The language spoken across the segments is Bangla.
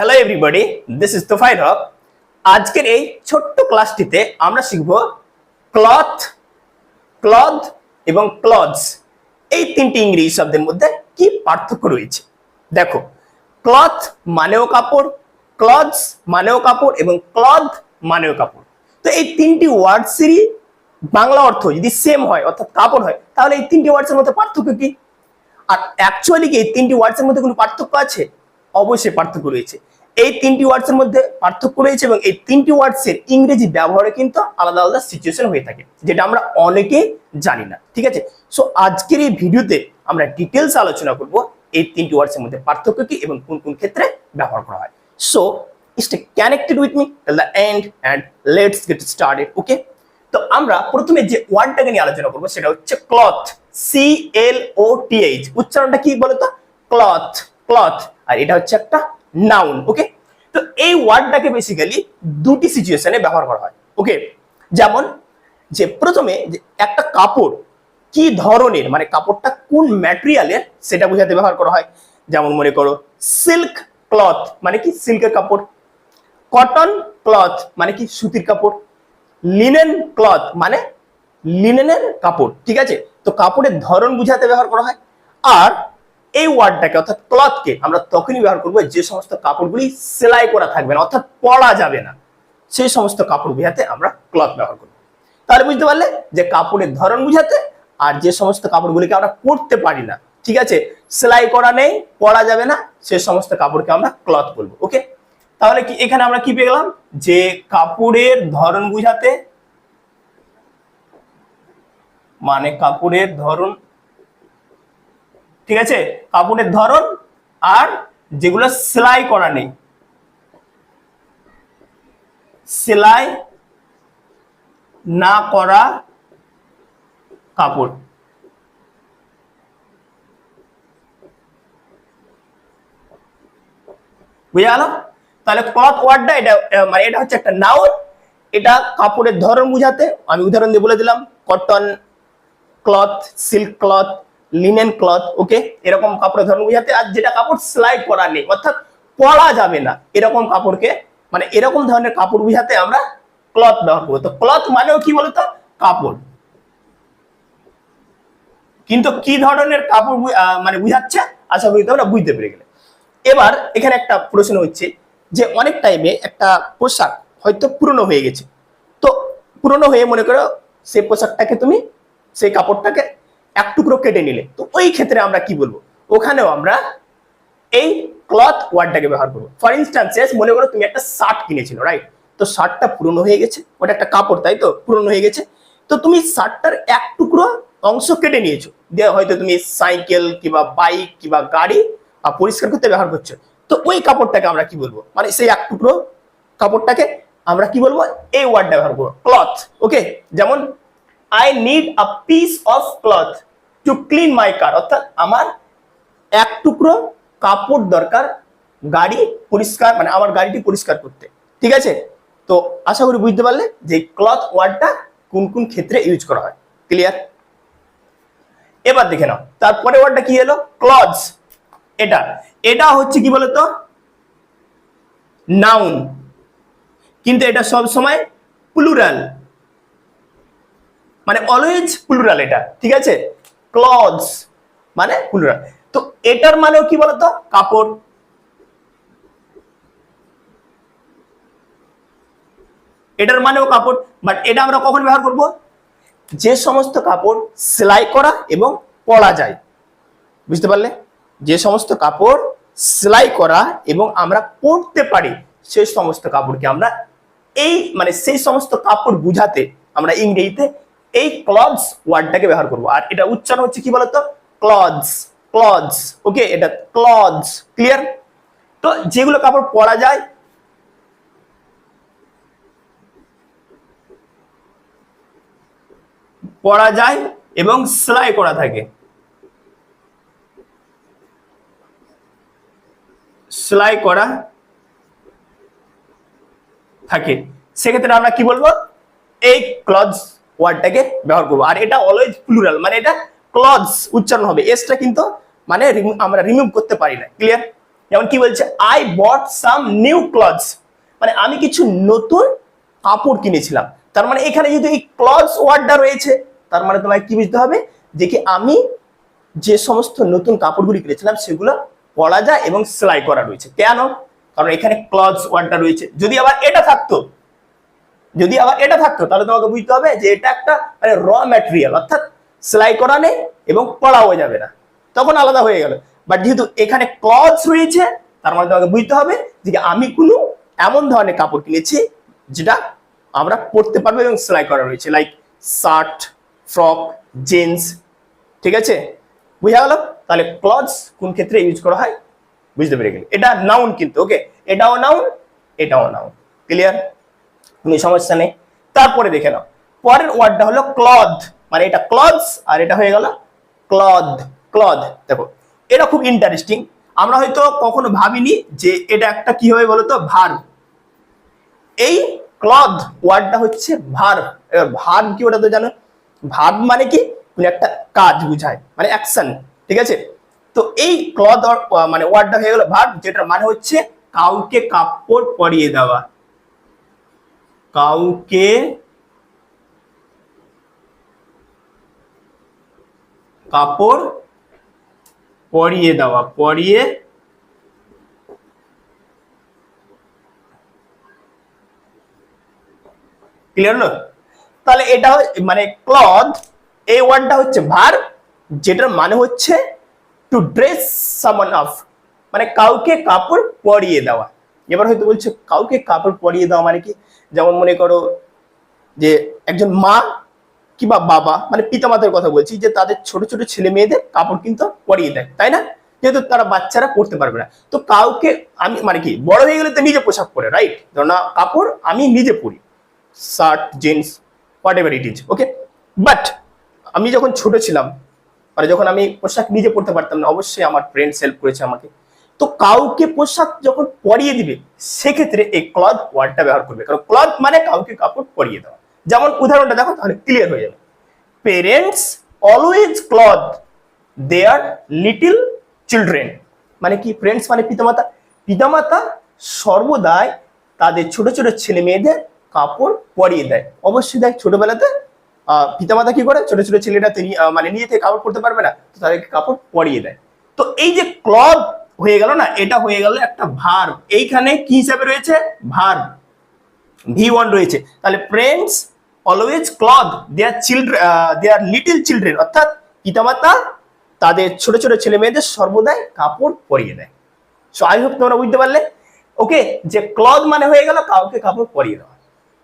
Hello everybody this is Tofail Haque আজকের এই ছোট্ট ক্লাসটিতে আমরা শিখব ক্লথ ক্লথ এবং ক্লথস এই তিনটি ইংরেজি শব্দের মধ্যে কি পার্থক্য রয়েছে? দেখো ক্লথ মানেও কাপড় ক্লথস মানেও কাপড় এবং ক্লথ মানেও কাপড়। তো এই তিনটি ওয়ার্ডসেরই বাংলা অর্থ যদি সেম হয়, অর্থাৎ কাপড় হয়, তাহলে এই তিনটি ওয়ার্ডসের মধ্যে পার্থক্য কি? আর অ্যাকচুয়ালি কি এই তিনটি ওয়ার্ডসের মধ্যে কোনো পার্থক্য আছে? অবশ্যই পার্থক্য রয়েছে। এই তিনটি ওয়ার্ডসের মধ্যে পার্থক্য রয়েছে এবং এই তিনটি ওয়ার্ডসের ইংরেজি ব্যবহারে কিন্তু আলাদা আলাদা সিচুয়েশন হয়ে থাকে, যেটা আমরা অনেকে জানি না, ঠিক আছে? সো আজকের এই ভিডিওতে আমরা ডিটেলস আলোচনা করব এই তিনটি ওয়ার্ডসের মধ্যে পার্থক্য কি এবং কোন কোন ক্ষেত্রে ব্যবহার করা হয়। So stay connected with me till the end and let's get started okay তো আমরা প্রথমে যে ওয়ার্ডটাকে নিয়ে আলোচনা করব সেটা হচ্ছে cloth C L O T H উচ্চারণটা কি বলতো? ক্লথ ক্লথ আর এটা হচ্ছে একটা নাউন ওকে তো এই ওয়ার্ডটাকে বেসিক্যালি দুটি সিচুয়েশনে ব্যবহার করা হয় ওকে যেমন যে প্রথমে একটা কাপড় কি ধরনের মানে কাপড়টা কোন ম্যাটেরিয়ালের সেটা বোঝাতে ব্যবহার করা হয়। যেমন মনে করো সিল্ক ক্লথ মানে কি? সিল্কের কাপড়। কটন ক্লথ মানে কি? সুতির কাপড়। লিনেন ক্লথ মানে লিনেনের কাপড়, ঠিক আছে? তো কাপড়ের ধরন বুঝাতে ব্যবহার করা হয়। আর এই ওয়ার্ডটাকে, অর্থাৎ ক্লথকে আমরা তখনই ব্যবহার করব যে সমস্ত কাপড়গুলি সেলাই করা থাকবে না, অর্থাৎ পরা যাবে না। সেই সমস্ত কাপড় বুঝাতে আমরা ক্লথ ব্যবহার করব। তাহলে বুঝতে পারলে যে কাপড়ের ধরন বুঝাতে আর যে সমস্ত কাপড়গুলিকে আমরা পরতে পারি না, ঠিক আছে? সেলাই করা নেই পরা যাবে না, সে সমস্ত কাপড়কে আমরা ক্লথ বলব, ওকে? তাহলে কি, এখানে আমরা কি পেয়ে গেলাম? যে কাপড়ের ধরন বুঝাতে মানে কাপড়ের ধরন ঠিক আছে? কাপড়ের ধরন আর যেগুলো সেলাই করা নেই। সেলাই না করা কাপড়। বুঝে গেল? তাহলে ক্লথ ওয়ার্ডটা এটা মানে এটা হচ্ছে একটা নাউন এটা কাপড়ের ধরন বুঝাতে, আমি উদাহরণ দিয়ে বলে দিলাম cotton cloth silk cloth linen cloth okay এরকম কাপড়ের ধরন বুঝাতে আর যেটা কাপড় সেলাই করা নেই, অর্থাৎ পরা যাবে না। এরকম কাপড়কে মানে এরকম ধরনের কাপড় বুঝাতে আমরা ক্লথ ব্যবহার করব। তো ক্লথ মানেও কি বলতো? কাপড়। কিন্তু কি ধরনের কাপড় মানে বুঝাচ্ছে আশা করি তোমরা বুঝতে পেরে গেলে। এবার এখানে একটা প্রশ্ন হচ্ছে যে অনেক টাইমে একটা পোশাক হয়তো পুরনো হয়ে গেছে। তো পুরনো হয়ে মনে করো সেই পোশাকটাকে তুমি, সেই কাপড়টাকে এক টুকরো কেটে নিলে। তো ওই ক্ষেত্রে আমরা কি বলব? ওখানেও আমরা এই ক্লথ ওয়ার্ডটাকে ব্যবহার করব। ফর ইনস্টান্সেস মনে করো তুমি একটা শার্ট কিনেছিলে রাইট তো শার্টটা পুরনো হয়ে গেছে ওটা একটা কাপড় তাই তো? পুরনো হয়ে গেছে। তো তুমি শার্টটার এক টুকরো অংশ কেটে নিয়েছো। দিয়ে হয়তো তুমি সাইকেল কিংবা বাইক কিংবা গাড়ি আহ, পরিষ্কার করতে ব্যবহার করছ। তো ওই কাপড়টাকে আমরা কি বলব? মানে সেই এক টুকরো কাপড়টাকে আমরা কি বলব? এই ওয়ার্ডটা ব্যবহার করব ক্লথ ওকে যেমন I need a piece of cloth to clean my car অর্থাৎ আমার এক টুকরো কাপড় দরকার, গাড়ি পরিষ্কার মানে আমার গাড়িটি পরিষ্কার করতে। ঠিক আছে? তো আশা করি বুঝতে পারলে যে ক্লথ ওয়ার্ডটা কোন কোন ক্ষেত্রে ইউজ করা হয়। ক্লিয়ার এবার দেখে নাও। তারপরে ওয়ার্ডটা কি এলো? ক্লথস এটা। এটা হচ্ছে কি বলতো? নাউন কিন্তু এটা সব সময় প্লুরাল মানে অলওয়েজ প্লুরাল এটা। ঠিক আছে? ক্লথস মানে প্লুরাল তো এটার মানেও কি বলতো? কাপড়। এটার মানেও কাপড়। বাট এটা আমরা কখন ব্যবহার করব? যে সমস্ত কাপড় সেলাই করা এবং পরা যায়। বুঝতে পারলে? যে সমস্ত কাপড় সেলাই করা এবং আমরা পরতে পারি, সেই সমস্ত কাপড়কে আমরা এই মানে সেই সমস্ত কাপড় বুঝাতে আমরা ইংরেজিতে এই ক্লথস ওয়ার্ডটাকে ব্যবহার করব। আর এটা উচ্চারণ হচ্ছে কি বলতো? ক্লথস ক্লথস ওকে এটা ক্লথস ক্লিয়ার তো যেগুলো কাপড় পরা যায় পরা যায় এবং সেলাই করা থাকে। সেলাই করা থাকে। সেক্ষেত্রে আমরা কি বলব? এই ক্লথস ওয়ার্ডটাকে ব্যবহার করব। আর এটা অলওয়েজ প্লুরাল মানে এটা ক্লথস উচ্চারণ হবে। এসটা কিন্তু মানে আমরা রিমুভ করতে পারি না। ক্লিয়ার যেমন কি বলছে I bought some new clothes মানে আমি কিছু নতুন কাপড় কিনেছিলাম। তার মানে এখানে যদি এই ক্লথস ওয়ার্ডটা রয়েছে, তার মানে তোমায় কি বুঝতে হবে? যে কি আমি যে সমস্ত নতুন কাপড়গুলি কিনেছিলাম, সেগুলো পরা যায় এবং সেলাই করা রয়েছে। কেন? কারণ এখানে ক্লথস ওয়ার্ডটা রয়েছে। যদি আবার এটা থাকতো যদি আবার এটা থাকতো, তাহলে তোমাকে বুঝতে হবে যে এটা একটা মানে র ম্যাটেরিয়াল অর্থাৎ সেলাই করা নেই এবং পড়াও যাবে না। তখন আলাদা হয়ে গেল। বাট যেহেতু এখানে ক্লজ রয়েছে, তার মানে তোমাকে বুঝতে হবে যে আমি কোনো এমন ধরনের কাপড় কিনেছি যেটা আমরা পরতে পারব এবং সেলাই করা রয়েছে লাইক শার্ট ফ্রক জিন্স ঠিক আছে? বুঝা গেল? তাহলে ক্লথস কোন ক্ষেত্রে ইউজ করা হয়? বুঝতে পেরে গেলে। এটা নাউন কিন্তু ওকে এটাও নাউন এটাও নাউন ক্লিয়ার কোনো সমস্যা নেই। তারপরে দেখে নাও। পরের ওয়ার্ডটা হলো ক্লথ মানে এটা ক্লথস আর এটা হয়ে গেল ক্লথ ক্লথ দেখো, এটা খুব ইন্টারেস্টিং আমরা হয়তো কখনো ভাবিনি যে এটা একটা কি হবে বলতো? ভার এই ক্লথ ওয়ার্ডটা হচ্ছে ভার এবার ভার কি ওটা তো জানো? ভাব মানে কি? কোনো একটা কাজ বুঝায় মানে অ্যাকশন ঠিক আছে? তো এই ক্লথ মানে ওয়ার্ডটা হয়ে গেল ভার যেটার মানে হচ্ছে কাউকে কাপড় পরিয়ে দেওয়া। কাউকে কাপড় পরিয়ে দেওয়া, পরিয়ে ক্লিয়ার হলো? তাহলে এটা মানে ক্লথ এই ওয়ার্ডটা হচ্ছে ভার, যেটার মানে হচ্ছে টু ড্রেস সামন অফ মানে কাউকে কাপড় পরিয়ে দেওয়া। এবার হয়তো বলছে, কাউকে কাপড় পরিয়ে দাও মানে কি? যেমন মনে করো যে একজন মা কিংবা বাবা মানে পিতামাতার কথা বলছি যে তাদের ছোট ছোট ছেলে মেয়েদের কাপড় কিন্তু পরিয়ে দেয়, তাই না? যেহেতু তারা বাচ্চারা পড়তে পারবে না। তো কাউকে আমি মানে কি, বড় হয়ে গেলে তো নিজে পোশাক পরে রাইট ধরো না, কাপড় আমি নিজে পরি, shirt, jeans whatever it is okay but আমি যখন ছোট ছিলাম মানে যখন আমি পোশাক নিজে পরতে পারতাম না, অবশ্যই আমার ফ্রেন্ডস হেল্প করেছে আমাকে। তো কাউকে পোশাক যখন পরিয়ে দিবে, সেক্ষেত্রে এই ক্লথ ওয়ার্ডটা ব্যবহার করবে। কারণ ক্লথ মানে কাউকে কাপড় পরিয়ে দেওয়া। যেমন উদাহরণটা দেখো, তাহলে ক্লিয়ার হয়ে যাবে। Parents always cloth their little children মানে কি? ফ্রেন্ডস মানে পিতামাতা। পিতামাতা সর্বদাই তাদের ছোট ছোট ছেলে মেয়েদের কাপড় পরিয়ে দেয়। অবশ্যই দেখ, ছোটবেলাতে পিতামাতা কি করে? ছোট ছোট ছেলেরা তিনি মানে নিজে থেকে কাপড় পরতে পারবে না, তো তাদেরকে কাপড় পরিয়ে দেয়। তো এই যে ক্লথ হয়ে গেল না, এটা হয়ে গেল একটা ভার এইখানে কি হিসাবে রয়েছে? ভার ভি ওয়ান রয়েছে। তাহলে friends always cloth their children their little children অর্থাৎ পিতামাতা তাদের ছোট ছোট ছেলে মেয়েদের সর্বদাই কাপড় পরিয়ে দেয়। সো আই হোপ তোমরা বুঝতে পারলে। ওকে যে ক্লথ মানে হয়ে গেল কাউকে কাপড় পরিয়ে দেওয়া।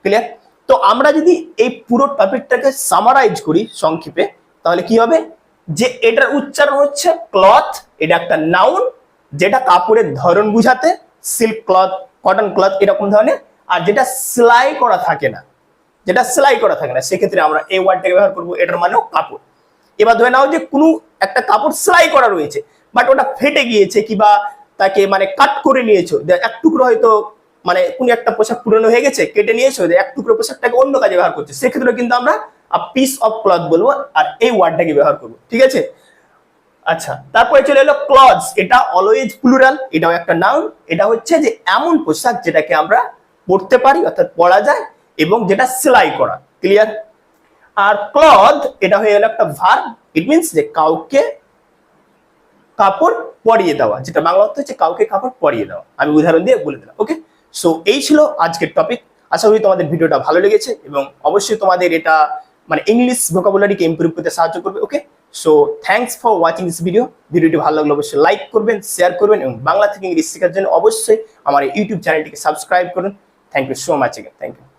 ক্লিয়ার তো আমরা যদি এই পুরো টপিকটাকে সামারাইজ করি সংক্ষেপে, তাহলে কি হবে? যে এটার উচ্চারণ হচ্ছে ক্লথ এটা একটা নাউন যেটা কাপড়ের ধরন বুঝাতে সিল্ক ক্লথ কটন ক্লথ এরকম ধরনের, আর যেটা সেলাই করা থাকে না, যেটা সেলাই করা থাকে না, সেক্ষেত্রে আমরা এই ওয়ার্ডটাকে ব্যবহার করব, এটার মানেও কাপড়। এবার ধরে নাও যে কোনো একটা কাপড় সেলাই করা রয়েছে বাট ওটা ফেটে গিয়েছে কিংবা তাকে মানে কাট করে নিয়েছো এক টুকরো হয়তো মানে কোন একটা পোশাক পুরনো হয়ে গেছে, কেটে নিয়েছো এক টুকরো পোশাকটাকে অন্য কাজে ব্যবহার করছে, সেক্ষেত্রে কিন্তু আমরা পিস অফ ক্লথ বলব, আর এই ওয়ার্ডটাকে ব্যবহার করব, ঠিক আছে? আচ্ছা তারপরে চলে এলো ক্লথস এটা অলওয়েজ প্লুরাল এটাও একটা নাউন এটা হচ্ছে যে এমন পোশাক যেটাকে আমরা পরতে পারি, অর্থাৎ পরা যায়, এবং যেটা সেলাই করা ক্লিয়ার আর ক্লথ এটা হয়ে গেল একটা ভার ইট মিনস যে কাউকে কাপড় পরিয়ে দেওয়া, যেটা বাংলা অর্থ হচ্ছে কাউকে কাপড় পরিয়ে দেওয়া, আমি উদাহরণ দিয়ে বলে দিলাম ওকে সো এই ছিল আজকের টপিক আশা করি তোমাদের ভিডিওটা ভালো লেগেছে, এবং অবশ্যই তোমাদের এটা মানে ইংলিশ ভোকাবুলারিকে ইমপ্রুভ করতে সাহায্য করবে okay so thanks for watching this video ভিডিওটি ভালো লাগলে অবশ্যই লাইক করবেন শেয়ার করবেন এবং বাংলা থেকে ইংলিশ শেখার জন্য অবশ্যই আমার ইউটিউব চ্যানেলটিকে সাবস্ক্রাইব করুন। Thank you so much again thank you